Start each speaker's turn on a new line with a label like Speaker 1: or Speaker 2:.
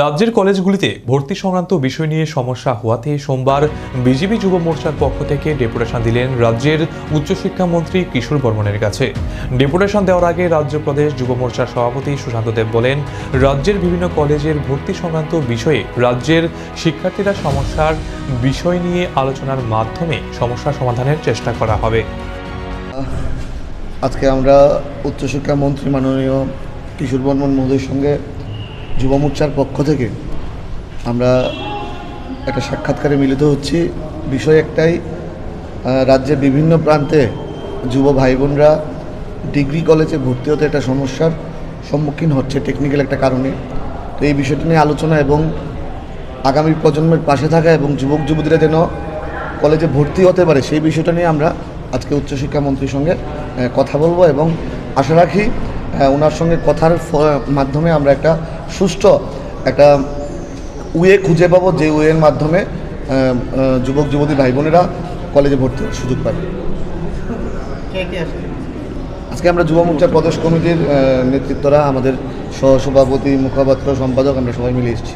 Speaker 1: রাজ্যের কলেজগুলিতে ভর্তি সংক্রান্ত বিষয় নিয়ে সমস্যা হওয়াতে সোমবার বিজেপি যুব মোর্চার পক্ষ থেকে ডেপুটেশন দিলেন রাজ্যের উচ্চশিক্ষামন্ত্রী কিশোর বর্মনের কাছে। ডেপুটেশন দেওয়ার আগে রাজ্য প্রদেশ যুব মোর্চার সভাপতি সুশান্ত দেব বলেন, রাজ্যের বিভিন্ন কলেজের ভর্তি সংক্রান্ত বিষয়ে রাজ্যের শিক্ষার্থীরা সমস্যার বিষয় নিয়ে আলোচনার মাধ্যমে সমস্যা সমাধানের চেষ্টা করা হবে।
Speaker 2: আজকে আমরা উচ্চশিক্ষা মন্ত্রী মাননীয় কিশোর বর্মন মহোদয়ের সঙ্গে যুব মোর্চার পক্ষ থেকে আমরা একটা সাক্ষাৎকারে মিলিত হচ্ছি। বিষয় একটাই রাজ্যের বিভিন্ন প্রান্তে যুব ভাই বোনরা ডিগ্রি কলেজে ভর্তি হতে একটা সমস্যার সম্মুখীন হচ্ছে টেকনিক্যাল একটা কারণে। তো এই বিষয়টি নিয়ে আলোচনা এবং আগামী প্রজন্মের পাশে থাকা এবং যুবক যুবতীরা যেন কলেজে ভর্তি হতে পারে, সেই বিষয়টা নিয়ে আমরা আজকে উচ্চশিক্ষা মন্ত্রীর সঙ্গে কথা বলব এবং আশা রাখি ওনার সঙ্গে কথার মাধ্যমে আমরা একটা সুষ্ঠ একটা উয়ে খুঁজে পাবো যে ওয়ের মাধ্যমে যুবক যুবতী ভাই বোনেরা কলেজে ভর্তি হওয়ার সুযোগ পাবে। আজকে আমরা যুব মোর্চা প্রদেশ কমিটির নেতৃত্বরা আমাদের সহসভাপতি মুখপাত্র সম্পাদক আমরা সবাই মিলে এসেছি।